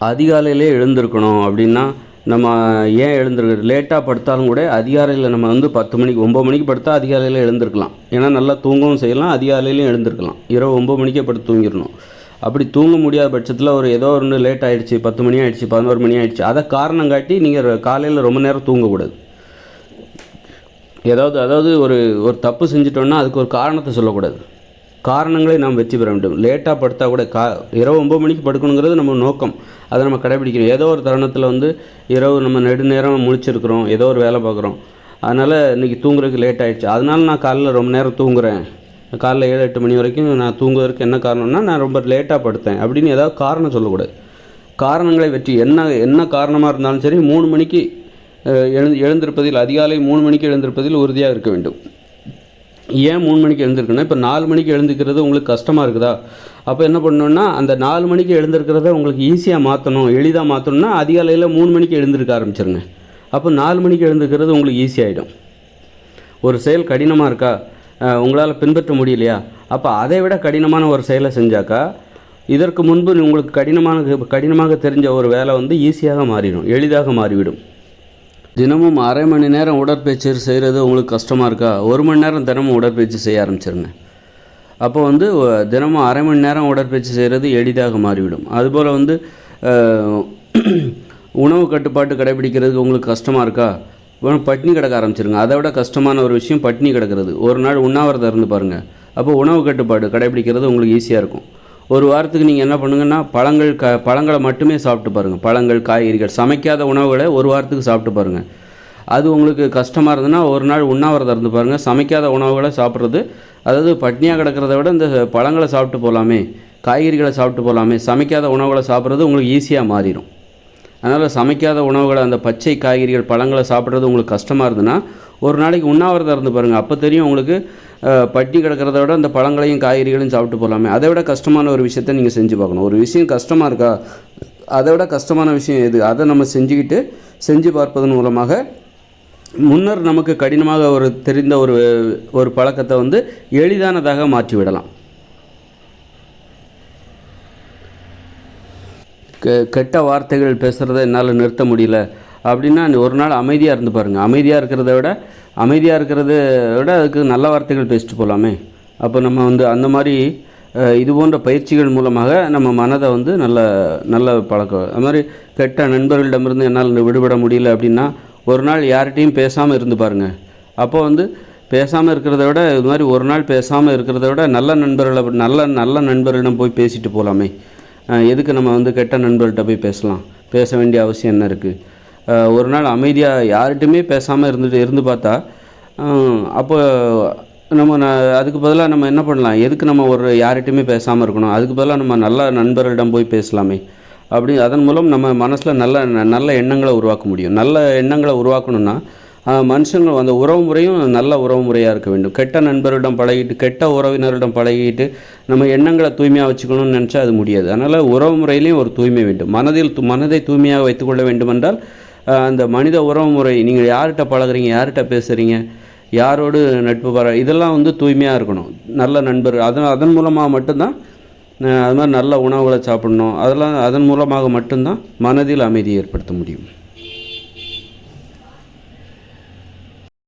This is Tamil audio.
அதிகாலையிலே எழுந்திருக்கணும் அப்படின்னா நம்ம ஏன் எழுந்திருக்க லேட்டாக படுத்தாலும் கூட அதிகாலையில் நம்ம வந்து பத்து மணிக்கு ஒம்பது மணிக்கு படுத்தா அதிகாலையில் எழுந்திருக்கலாம். ஏன்னா நல்லா தூங்கவும் செய்யலாம் அதிகாலையிலையும் எழுந்திருக்கலாம். இரவு ஒம்பது மணிக்கே படுத்து தூங்கிடணும். அப்படி தூங்க முடியாத பட்சத்தில் ஒரு ஏதோ ஒன்று லேட் ஆகிடுச்சு பத்து மணி ஆகிடுச்சு பதினோரு மணி ஆகிடுச்சு அதை காரணம் காட்டி நீங்கள் காலையில் ரொம்ப நேரம் தூங்கக்கூடாது. ஏதாவது அதாவது ஒரு ஒரு தப்பு செஞ்சிட்டோன்னா அதுக்கு ஒரு காரணத்தை சொல்லக்கூடாது. காரணங்களை நாம் வெற்றி பெற வேண்டும். லேட்டாக படுத்தா கூட கா இரவு ஒம்பது மணிக்கு படுக்கணுங்கிறது நம்ம நோக்கம். அதை நம்ம கடைபிடிக்கணும். ஏதோ ஒரு தருணத்தில் வந்து இரவு நம்ம நெடுநேரம் முழிச்சிருக்கிறோம். ஏதோ ஒரு வேலை பார்க்குறோம். அதனால் இன்றைக்கி தூங்குறதுக்கு லேட் ஆகிடுச்சு அதனால நான் காலைல ரொம்ப நேரம் தூங்குறேன். காலைல ஏழு எட்டு மணி வரைக்கும் நான் தூங்குவதற்கு என்ன காரணம்னா நான் ரொம்ப லேட்டாக படுத்தேன். அப்படின்னு ஏதாவது காரணம் சொல்லக்கூடாது. காரணங்களை வெற்றி என்ன என்ன காரணமாக இருந்தாலும் சரி மூணு மணிக்கு அஹ், எழுந்திருப்பதில் அதிகாலை மூணு மணிக்கு எழுந்திருப்பதில் உறுதியாக இருக்க வேண்டும். ஏன் மூணு மணிக்கு எழுந்திருக்குன்னா இப்போ நாலு மணிக்கு எழுந்திருக்கிறது உங்களுக்கு கஷ்டமாக இருக்குதா? அப்போ என்ன பண்ணணும்னா அந்த நாலு மணிக்கு எழுந்திருக்கிறத உங்களுக்கு ஈஸியாக மாற்றணும் எளிதாக மாற்றணும்னா அதிகாலையில் மூணு மணிக்கு எழுந்திருக்க ஆரம்பிச்சிருங்க. அப்போ நாலு மணிக்கு எழுந்திருக்கிறது உங்களுக்கு ஈஸியாகிடும் ஒரு செயல் கடினமாக இருக்கா? உங்களால் பின்பற்ற முடியலையா? அப்போ அதை விட கடினமான ஒரு செயலை செஞ்சாக்கா இதற்கு முன்பு உங்களுக்கு கடினமான கடினமாக தெரிஞ்ச ஒரு வேலை வந்து ஈஸியாக மாறிடும் எளிதாக மாறிவிடும். தினமும் அரை மணி நேரம் உடற்பயிற்சி செய்கிறது உங்களுக்கு கஷ்டமாக இருக்கா? ஒரு மணி நேரம் தினமும் உடற்பயிற்சி செய்ய ஆரம்பிச்சிருங்க. அப்போ வந்து தினமும் அரை மணி நேரம் உடற்பயிற்சி செய்கிறது எளிதாக மாறிவிடும். அதுபோல் வந்து உணவு கட்டுப்பாட்டு கடைபிடிக்கிறதுக்கு உங்களுக்கு கஷ்டமாக இருக்கா? பட்னி கிடக்க ஆரம்பிச்சிருங்க. அதை விட கஷ்டமான ஒரு விஷயம் பட்னி கிடக்கிறது. ஒரு நாள் உண்ணாவிரதம் இருந்து பாருங்கள் அப்போ உணவு கட்டுப்பாடு கடைபிடிக்கிறது உங்களுக்கு ஈஸியாக இருக்கும். ஒரு வாரத்துக்கு நீங்கள் என்ன பண்ணுங்கன்னா பழங்கள் க பழங்களை மட்டுமே சாப்பிட்டு பாருங்கள் பழங்கள் காய்கறிகள் சமைக்காத உணவுகளை ஒரு வாரத்துக்கு சாப்பிட்டு பாருங்கள் அது உங்களுக்கு கஷ்டமாக இருந்ததுன்னா ஒரு நாள் உண்ணாவிரதம் இருந்து பாருங்கள் சமைக்காத உணவுகளை சாப்பிட்றது அதாவது பட்னியாக கிடக்கிறத விட இந்த பழங்களை சாப்பிட்டு போகலாமே காய்கறிகளை சாப்பிட்டு போகலாமே சமைக்காத உணவுகளை சாப்பிட்றது உங்களுக்கு ஈஸியாக மாறிடும். அதனால் சமைக்காத உணவுகளை அந்த பச்சை காய்கறிகள் பழங்களை சாப்பிட்றது உங்களுக்கு கஷ்டமாக இருந்ததுன்னா ஒரு நாளைக்கு உண்ணாவிரதம் இருந்து பாருங்கள் அப்போ தெரியும் உங்களுக்கு பட்டி கிடக்கிறத விட அந்த பழங்களையும் காய்கறிகளையும் சாப்பிட்டு போகலாமே அதை விட கஷ்டமான ஒரு விஷயத்த நீங்கள் செஞ்சு பார்க்கணும். ஒரு விஷயம் கஷ்டமாக இருக்கா? அதை விட கஷ்டமான விஷயம் எது? அதை நம்ம செஞ்சுக்கிட்டு செஞ்சு பார்ப்பதன் மூலமாக முன்னர் நமக்கு கடினமாக ஒரு தெரிந்த ஒரு ஒரு பழக்கத்தை வந்து எளிதானதாக மாற்றி விடலாம் கெ- கெட்ட வார்த்தைகள் பேசுகிறத என்னால் நிறுத்த முடியல. அப்படின்னா ஒரு நாள் அமைதியாக இருந்து பாருங்கள் அமைதியாக இருக்கிறத விட அமைதியாக இருக்கிறத விட அதுக்கு நல்ல வார்த்தைகள் பேசிட்டு போகலாமே அப்போ நம்ம வந்து அந்த மாதிரி இது போன்ற பயிற்சிகள் மூலமாக நம்ம மனதை வந்து நல்ல நல்ல பழக்கம். அது மாதிரி கெட்ட நண்பர்களிடமிருந்து என்னால் விடுபட முடியல அப்படின்னா ஒரு நாள் யார்கிட்டையும் பேசாமல் இருந்து பாருங்கள் அப்போ வந்து பேசாமல் இருக்கிறத விட இது மாதிரி ஒரு நாள் பேசாமல் இருக்கிறத விட நல்ல நண்பர்களை நல்ல நல்ல நண்பர்களிடம் போய் பேசிட்டு போகலாமே எதுக்கு நம்ம வந்து கெட்ட நண்பர்கள்ட்ட போய் பேசலாம்? பேச வேண்டிய அவசியம் என்ன இருக்குது ஒரு நாள் அமைதியாக யார்கிட்டையுமே பேசாமல் இருந்துட்டு இருந்து பார்த்தா அப்போ நம்ம ந அதுக்கு பதிலாக நம்ம என்ன பண்ணலாம்? எதுக்கு நம்ம ஒரு யார்கிட்டையுமே பேசாமல் இருக்கணும்? அதுக்கு பதிலாக நம்ம நல்ல நண்பர்களிடம் போய் பேசலாமே. அப்படி அதன் மூலம் நம்ம மனசில் நல்ல ந- நல்ல எண்ணங்களை உருவாக்க முடியும். நல்ல எண்ணங்களை உருவாக்கணும்னா மனுஷங்கள் மனுஷங்க அந்த உறவு முறையும் நல்ல உறவு முறையாக இருக்க வேண்டும். கெட்ட நண்பரிடம் பழகிட்டு கெட்ட உறவினரிடம் பழகிட்டு நம்ம எண்ணங்களை தூய்மையாக வச்சுக்கணும்னு நினச்சா அது முடியாது. அதனால் உறவு முறையிலையும் ஒரு தூய்மை வேண்டும். மனதில் மனதை தூய்மையாக வைத்துக்கொள்ள வேண்டுமென்றால் அந்த மனித உறவு முறை நீங்கள் யார்கிட்ட பழகுறீங்க யார்கிட்ட பேசுகிறீங்க யாரோடு நட்பு பாரா இதெல்லாம் வந்து தூய்மையாக இருக்கணும். நல்ல நண்பர் அதன் அதன் மூலமாக மட்டும்தான் அது மாதிரி நல்ல உணவுகளை சாப்பிடணும். அதெல்லாம் அதன் மூலமாக மட்டும்தான் மனதில் அமைதியை ஏற்படுத்த முடியும்.